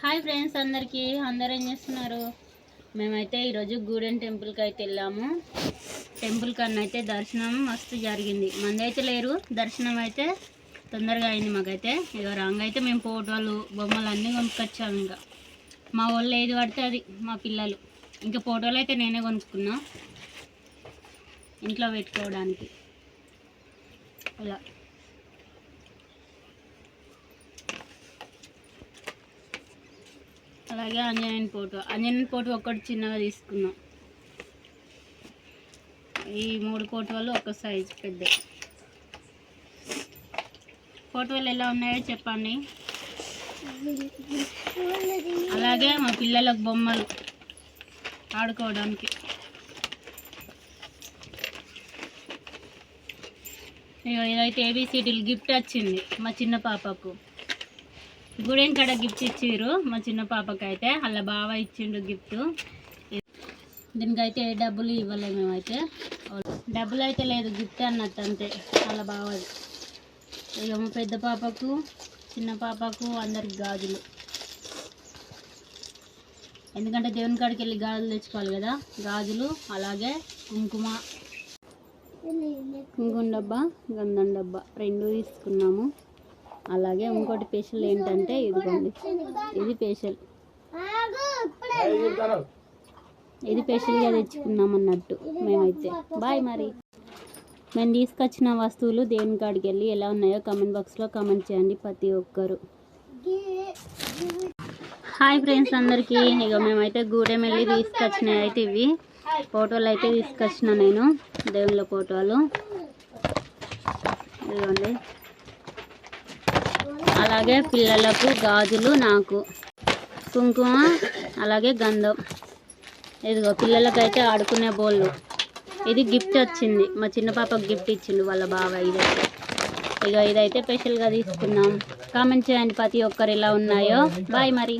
Hi friends అందరికీ. అందరు ఏం చేస్తున్నారు? మేమైతే ఈరోజు గూడెన్ టెంపుల్కి అయితే వెళ్ళాము. టెంపుల్ కన్నా అయితే దర్శనం మస్తు జరిగింది. మంది అయితే లేరు. దర్శనం అయితే తొందరగా అయింది మాకైతే. ఇక రాంగ్ అయితే మేము ఫోటోలు బొమ్మలు అన్నీ కొనుక్కొచ్చాము ఇంకా. మా వాళ్ళు ఏది పడితే అది మా పిల్లలు. ఇంకా ఫోటోలు అయితే నేనే కొనుక్కున్నా. ఇంట్లో పెట్టుకోవడానికి. ఇలా అలాగే ఆంజనేయుని ఫోటో ఆంజనేయుని ఫోటో ఒక్కటి చిన్నగా తీసుకున్నాం. ఈ మూడు ఫోటోలు ఒక సైజు పెద్ద. ఫోటోలు ఎలా ఉన్నాయో చెప్పండి. అలాగే మా పిల్లలకు బొమ్మలు ఆడుకోవడానికి. ఇదైతే ఏబీసీడీలు గిఫ్ట్ వచ్చింది మా చిన్న పాపకు. గుడెం కాడ గిఫ్ట్ ఇచ్చిర్రు మా చిన్న పాపకి అయితే అలా బాగా ఇచ్చిండు గిఫ్ట్. దీనికైతే ఏ డబ్బులు ఇవ్వలేము మేమైతే. డబ్బులు అయితే లేదు గిఫ్ట్ అన్నట్టు అంతే. అలా బావది. ఇక మా పెద్ద పాపకు చిన్న పాపకు అందరికి గాజులు. ఎందుకంటే దేవుని కాడికి వెళ్ళి గాజులు తెచ్చుకోవాలి కదా. గాజులు అలాగే కుంకుమ. కుంకుమ డబ్బా గంధం డబ్బా. రెండు తీసుకున్నాము. అలాగే ఇంకోటి స్పెషల్ ఏంటంటే ఇదిగోండి. ఇది స్పెషల్. ఇది స్పెషల్గా తెచ్చుకున్నాం అన్నట్టు మేమైతే. బాయ్ మరి. మేము తీసుకొచ్చిన వస్తువులు దేని కాడికి వెళ్ళి ఎలా ఉన్నాయో కామెంట్ బాక్స్లో కామెంట్ చేయండి ప్రతి ఒక్కరు. హాయ్ ఫ్రెండ్స్ అందరికీ. ఇక మేమైతే గూడెం వెళ్ళి తీసుకొచ్చినవి అయితే ఇవి. ఫోటోలు అయితే తీసుకొచ్చిన నేను దేవుళ్ళ ఫోటోలు. ఇదిగోండి. అలాగే పిల్లలకు గాజులు నాకు. కుంకుమ అలాగే గంధం. ఇదిగో పిల్లలకైతే ఆడుకునే బోళ్ళు. ఇది గిఫ్ట్ వచ్చింది. మా చిన్న పాపకు గిఫ్ట్ ఇచ్చిండు వాళ్ళ బావ ఇదైతే. ఇక ఇదైతే స్పెషల్గా తీసుకున్నాం. కామెంట్ చేయండి ప్రతి ఒక్కరు ఇలా ఉన్నాయో. బాయ్ మరి.